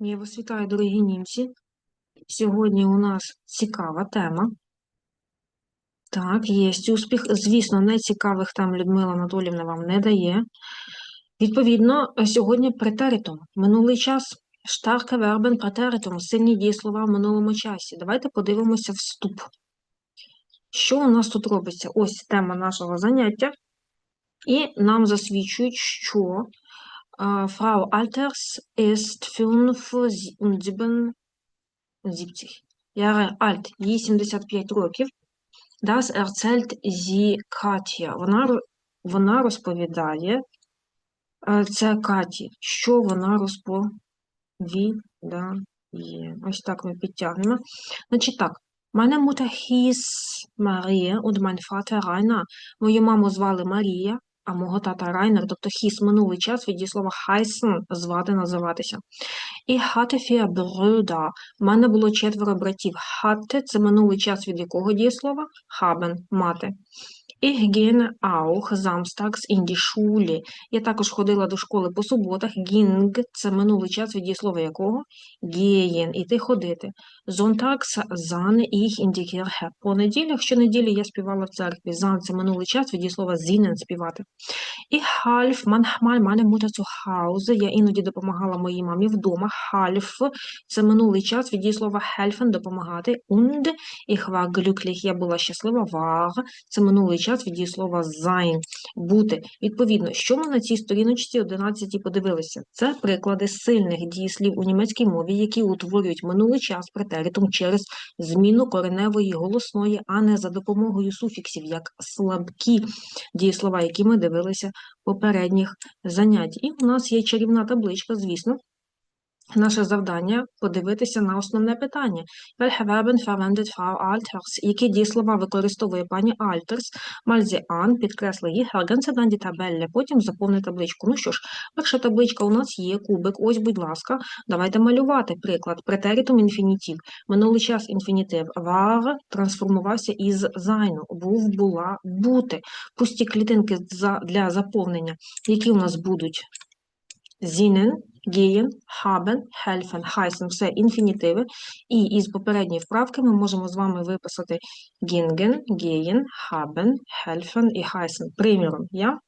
Я вас вітаю, дорогі німці. Сьогодні у нас цікава тема. Так, є успіх. Звісно, нецікавих там Людмила Анатолівна вам не дає. Відповідно, сьогодні претеритум. Минулий час. Штарке вербен претеритум. Сильні дієслова в минулому часі. Давайте подивимося вступ. Що у нас тут робиться? Ось тема нашого заняття. І нам засвідчують, що Äh, Frau Alters ist 75 Jahre alt, їй 75 років. Das erzählt sie Katja. Вона, вона розповідає, е, це Каті, що вона розповідає. Ось так ми підтягнемо. Значить так, meine Mutter hieß Maria und mein Vater Rainer. Мою маму звали Марія, а мого тата Райнер, тобто хіс минулий час від дієслова хайсен – звати, називатися. І хатефія брюда. У мене було четверо братів. Хатте – це минулий час від якого дієслова? Хабен – мати. Ich ging auch samstags in die Schule. Я також ходила до школи по суботах. Ging – це минулий час від дієслова якого? Gehen – іти ходити. Sonntags sang ich in die Kirche. По неділях, щонеділі я співала в церкві. Sang – це минулий час від дієслова singen – співати. Ich half manchmal meiner Mutter zu Hause. Я іноді допомагала моїй мамі вдома. Half – це минулий час від дієслова helfen – допомагати. Und ich war glücklich. Я була щаслива. War – це минулий час від дієслова sein – бути. Відповідно, що ми на цій сторіночці 11 подивилися? Це приклади сильних дієслів у німецькій мові, які утворюють минулий час претеритум через зміну кореневої голосної, а не за допомогою суфіксів, як слабкі дієслова, які ми дивилися в попередніх занять. І у нас є чарівна табличка, звісно. Наше завдання подивитися на основне питання. Welche verwendet Frau Alters? Які дієслова використовує пані Альтерс? Мальзі Ан, підкресли їх, dann die потім заповни табличку. Ну що ж, перша табличка у нас є, кубик, ось, будь ласка, давайте малювати приклад. Претеритум інфінітив. Минулий час інфінітив. War трансформувався із sein. Був, була, бути. Пусті клітинки для заповнення. Які у нас будуть? Зінен, гієн, хабен, хельфен, хайсен, – все інфінітиви. І із попередньої вправки ми можемо з вами виписати гінген, гієн, хабен, хельфен і хайсен. Приміром, я.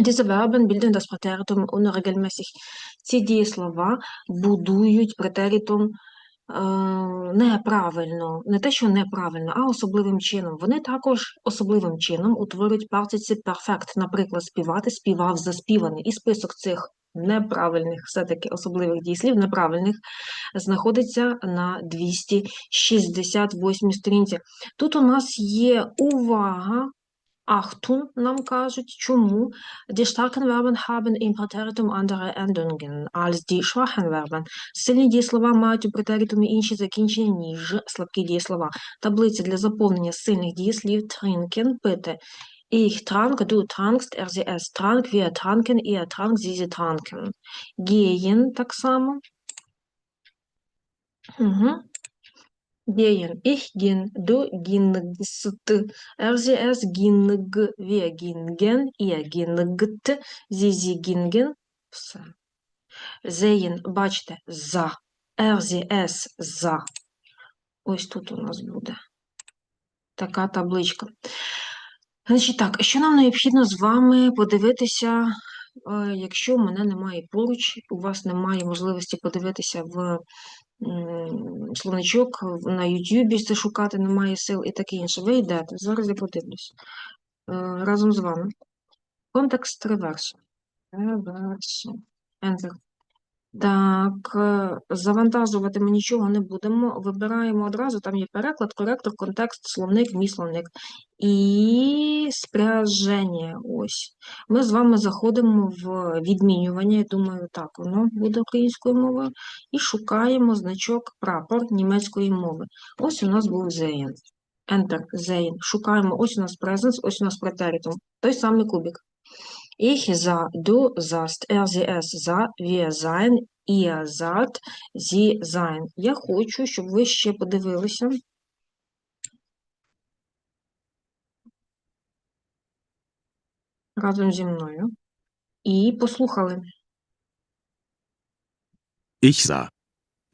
Diese Verben bilden das Präteritum unregelmäßig. Ці дієслова будують претеритум неправильно, не те, що неправильно, а особливим чином. Вони також особливим чином утворюють participe perfect, наприклад, співати, співав, заспіваний. І список цих неправильних, все-таки особливих дієслів, неправильних, знаходиться на 268 сторінці. Тут у нас є увага, Achtung, нам кажуть, чому die starken Verben haben im Präteritum andere Endungen als die schwachen Verben. Сильні дієслова мають у претеритумі інші закінчення, ніж слабкі дієслова. Таблиця для заповнення сильних дієслів trinken – пити. Ich trank, du trankst, er, sie, es trank, wir tranken, ihr trank, sie, sie tranken. Gehen так само. Угу. Gehen. Ich ging, du gingst, er, sie, es ging, wir gingen, ihr gingt, sie, sie gingen. Все. Sehen, бачите, за. Es, за. Ось тут у нас буде така табличка. Значить так, що нам необхідно з вами подивитися, якщо в мене немає поруч, у вас немає можливості подивитися в словничок на Ютубі шукати немає сил і таке інше. Ви йдете, зараз я подивлюсь е, разом з вами. Контекст реверсу. Реверсу. Enter. Так, е, завантажувати ми нічого не будемо. Вибираємо одразу, там є переклад, коректор, контекст, словник, мій словник. І спряження. Ось. Ми з вами заходимо в відмінювання, я думаю, так, воно буде українською мовою, і шукаємо значок прапор німецької мови. Ось у нас був Sehen. Enter, Sehen. Шукаємо, ось у нас presence, ось у нас претеритум. Той самий кубик. Ich sah, du sahst, er, sie, es sah, wir sahen, ihr saht, sie sahen. Я хочу, щоб ви ще подивилися. Разом зі мною. І послухали. Ich sah.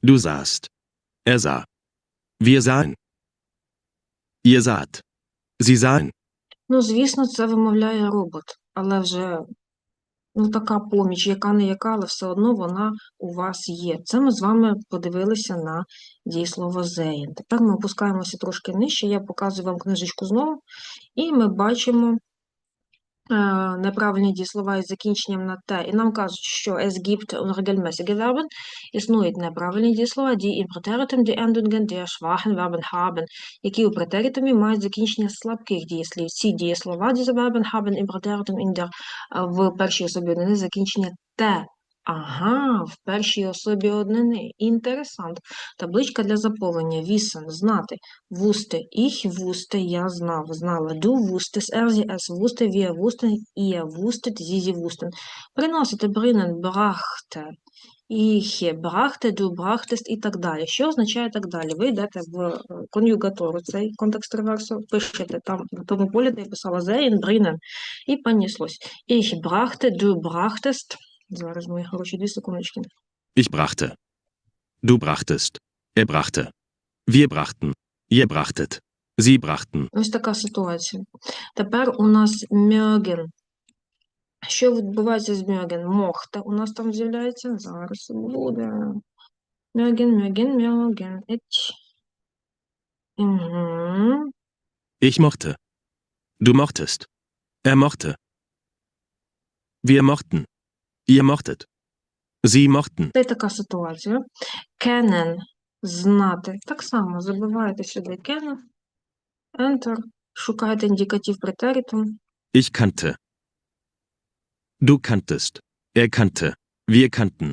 Du sahst. Er sah. Wir sahen. Ihr saht. Sie sahen. Ну, звісно, це вимовляє робот, але вже ну, така поміч, яка не яка, але все одно вона у вас є. Це ми з вами подивилися на дієслово «зеєн». Тепер ми опускаємося трошки нижче, я показую вам книжечку знову, і ми бачимо неправильні дієслова із закінченням на «те». І нам кажуть, що es gibt unregelmäßige Verben, існують неправильні дієслова, die im Präteritum die Endungen der schwachen Verben haben, які у претеритумі мають закінчення слабких дієслів. Ці дієслова, diese Verben haben im Präteritum in der, в першій особі однини закінчення «те». Ага, в першій особі однини. Інтересант. Табличка для заповнення. Wissen – знати. Wusste, ich wusste, я знав, знала. Wusstest, er, sie, es wusste, wir wussten, ihr wusstet, sie, sie. Приносити, bringen, brachte. Ich brachte, du brachtest і так далі. Що означає так далі? Ви йдете в е, конюгатору, цей контекст реверсу, пишете там на тому полі, де я писала sehen, bringen, і понеслось. Ich brachte, du brachtest. Зараз, мої хороші, дві секундочки. Ich brachte. Du brachtest. Er brachte. Wir brachten. Ihr brachtet. Sie brachten. Ось така ситуація. Тепер у нас mögen. Що відбувається з mögen? Мохте у нас там з'являється. Зараз буде. Mögen, mögen, mögen. Еть. Угу. Ich mochte. Du mochtest. Er mochte. Wir mochten. Ihr mochtet. Sie mochten. Це така ситуація. Kennen – знати. Так само забиваєте сюди kennen. Enter. Шукаєте індикатив претеритум. Ich kannte. Du kanntest. Er kannte. Wir kannten.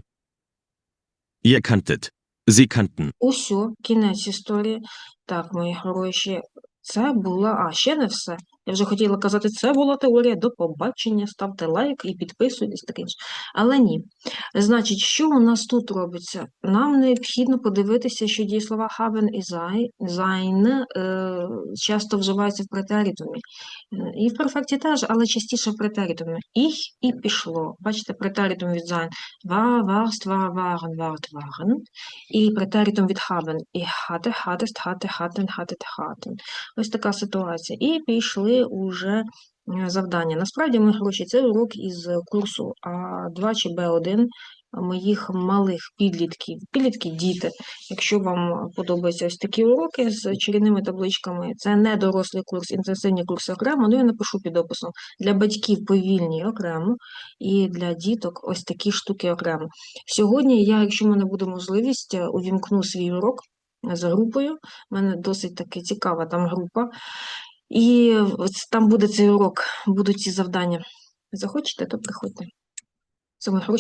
Ihr kanntet. Sie kannten. Усьо, кінець історії. Так, мої хороші, це була, а ще не все. Я вже хотіла казати, це була теорія. До побачення. Ставте лайк і підписуйтесь таке інше. Але ні. Значить, що у нас тут робиться? Нам необхідно подивитися, що дієслова haben і sei- sein е, часто вживаються в претеритумі. Е, І в перфекті теж, але частіше в претеритумі. Ich і пішло. Бачите, претеритум від sein. War, warst, war, waren, wart, waren. І претеритум від haben. Ich hatte, hattest, hatte, hatten, hattet, hatten. Ось така ситуація. І пішли уже е, завдання. Насправді, мої гроші, це урок із курсу А2 чи Б1 моїх малих підлітків. Підлітки, діти. Якщо вам подобаються ось такі уроки з чарівними табличками, це не дорослий курс, інтенсивні курси окремо, ну я напишу під описом. Для батьків повільні окремо, і для діток ось такі штуки окремо. Сьогодні я, якщо в мене буде можливість, е, увімкну свій урок за групою. У мене досить таки цікава там група. І там буде цей урок, будуть ці завдання. Захочете, то приходьте. Мої гроші.